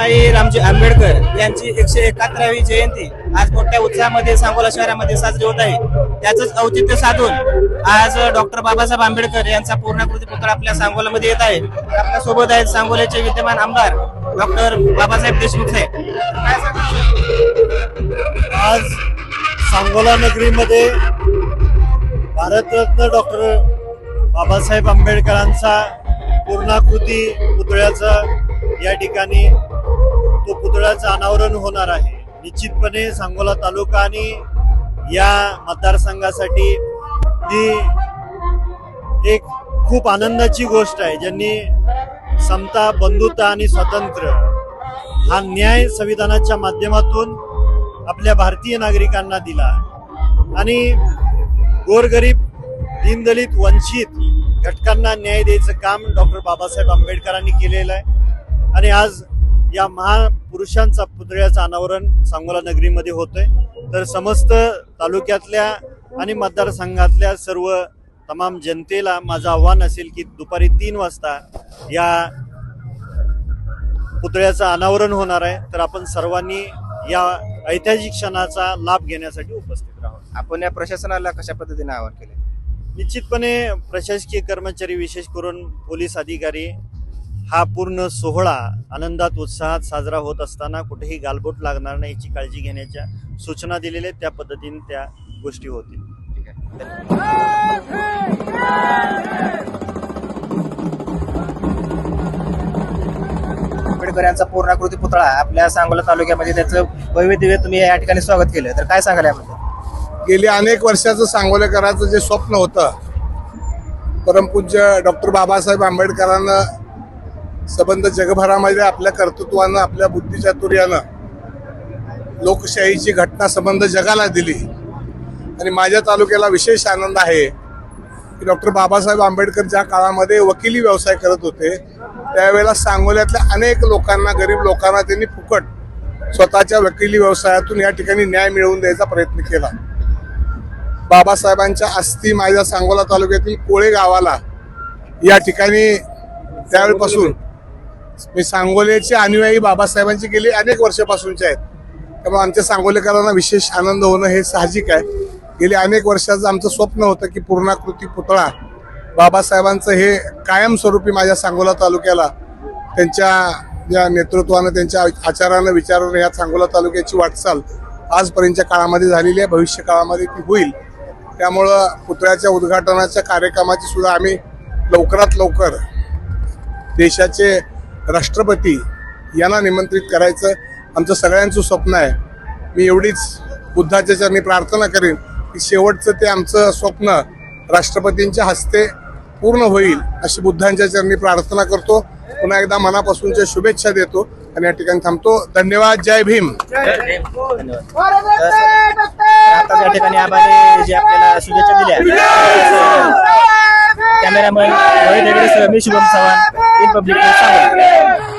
भीमरावजी रामजी आंबेडकर यांची एकशे एकाहत्तरावी जयंती आज मोठ्या उत्साहामध्ये सांगोला शहरामध्ये साजरी होत आहे. त्याचंच औचित्य साधून आज डॉक्टर बाबासाहेब आंबेडकर यांचा पूर्णाकृती पुतळा आपल्या सांगोलामध्ये येत आहे. आपल्यासोबत आहेत सांगोल्याचे विद्यमान आमदार डॉक्टर बाबासाहेब देशमुख साहेब. आज सांगोला नगरीमध्ये भारतरत्न डॉक्टर बाबासाहेब आंबेडकरांचा पूर्णाकृती पुतळ्याचं या ठिकाणी तो पुतळ्याचं अनावरण होणार आहे. निश्चितपणे सांगोला तालुका आणि या मतदारसंघासाठी ती एक खूप आनंदाची गोष्ट आहे ज्यांनी समता बंधुता आणि स्वातंत्र्य हा न्याय संविधानाच्या माध्यमातून आपल्या भारतीय नागरिकांना दिला. आणि गोरगरीब दीनदलित वंचित घटकांना न्याय द्यायचं काम डॉक्टर बाबासाहेब आंबेडकरांनी केलेलं आहे. आणि आज या महापुरुषांचा पुतळ्याचं अनावरण सांगोला नगरीमध्ये होतंय. तर समस्त तालुक्यातल्या आणि मतदारसंघातल्या सर्व तमाम जनतेला माझं आव्हान असेल की दुपारी तीन वाजता या पुतळ्याचं अनावरण होणार आहे. तर आपण सर्वांनी या ऐतिहासिक क्षणाचा लाभ घेण्यासाठी उपस्थित राहावं. आपण या प्रशासनाला कशा पद्धतीने आवाहन केले निश्चितपणे प्रशासकीय कर्मचारी विशेष करून पोलीस अधिकारी हा पूर्ण सोहळा आनंदात उत्साहात साजरा होत असताना कुठेही गालबोट लागणार नाही याची काळजी घेण्याच्या सूचना दिलेल्या त्या पद्धतीने त्या गोष्टी होतील. ठीक आहे. आंबेडकर यांचा पूर्णाकृती पुतळा आपल्या सांगोला तालुक्यामध्ये त्याचं भव्य दिव्य तुम्ही या ठिकाणी स्वागत केलं. तर काय सांगाल यामध्ये गेली अनेक वर्षाचं सांगोलेकरांचं जे स्वप्न होतं परमपूज्य डॉक्टर बाबासाहेब आंबेडकरांना संबंध जगभरामध्ये आपल्या कर्तृत्वानं आपल्या बुद्धिचातुर्यानं लोकशाहीची घटना संबंध जगाला दिली. आणि माझ्या तालुक्याला विशेष आनंद आहे की डॉक्टर बाबासाहेब आंबेडकर ज्या काळामध्ये वकिली व्यवसाय करत होते त्यावेळेला सांगोल्यातल्या अनेक लोकांना गरीब लोकांना त्यांनी फुकट स्वतःच्या वकिली व्यवसायातून या ठिकाणी न्याय मिळवून द्यायचा प्रयत्न केला. बाबासाहेबांच्या अस्थी माझ्या सांगोला तालुक्यातील कोळे गावाला या ठिकाणी त्यावेळेपासून मी सांगोलेचे अनुयायी बाबासाहेबांची गेली अनेक वर्षापासूनचे आहेत. त्यामुळे आमच्या सांगोलेकरांना विशेष आनंद होणं हे साहजिक आहे. गेली अनेक वर्षाचं आमचं स्वप्न होतं की पूर्णाकृती पुतळा बाबासाहेबांचं हे कायमस्वरूपी माझ्या सांगोला तालुक्याला त्यांच्या या नेतृत्वानं त्यांच्या आचारानं विचारानं या सांगोला तालुक्याची वाटचाल आजपर्यंतच्या काळामध्ये झालेली आहे. भविष्य काळामध्ये ती होईल. त्यामुळं पुतळ्याच्या उद्घाटनाच्या कार्यक्रमाची सुद्धा आम्ही लवकरात लवकर देशाचे राष्ट्रपती यांना निमंत्रित करायचं आमचं सगळ्यांचं स्वप्न आहे. मी एवढीच बुद्धाच्या चरणी प्रार्थना करेन की शेवटचं ते आमचं स्वप्न राष्ट्रपतींच्या हस्ते पूर्ण होईल अशी बुद्धांच्या चरणी प्रार्थना करतो. पुन्हा एकदा मनापासूनच्या शुभेच्छा देतो आणि या ठिकाणी थांबतो. धन्यवाद. जय भीम. धन्यवाद आता या ठिकाणी आम्हाला जे आपल्याला शुभेच्छा दिल्या. Cameraman me Shubham Chavan. ele vai brigar com a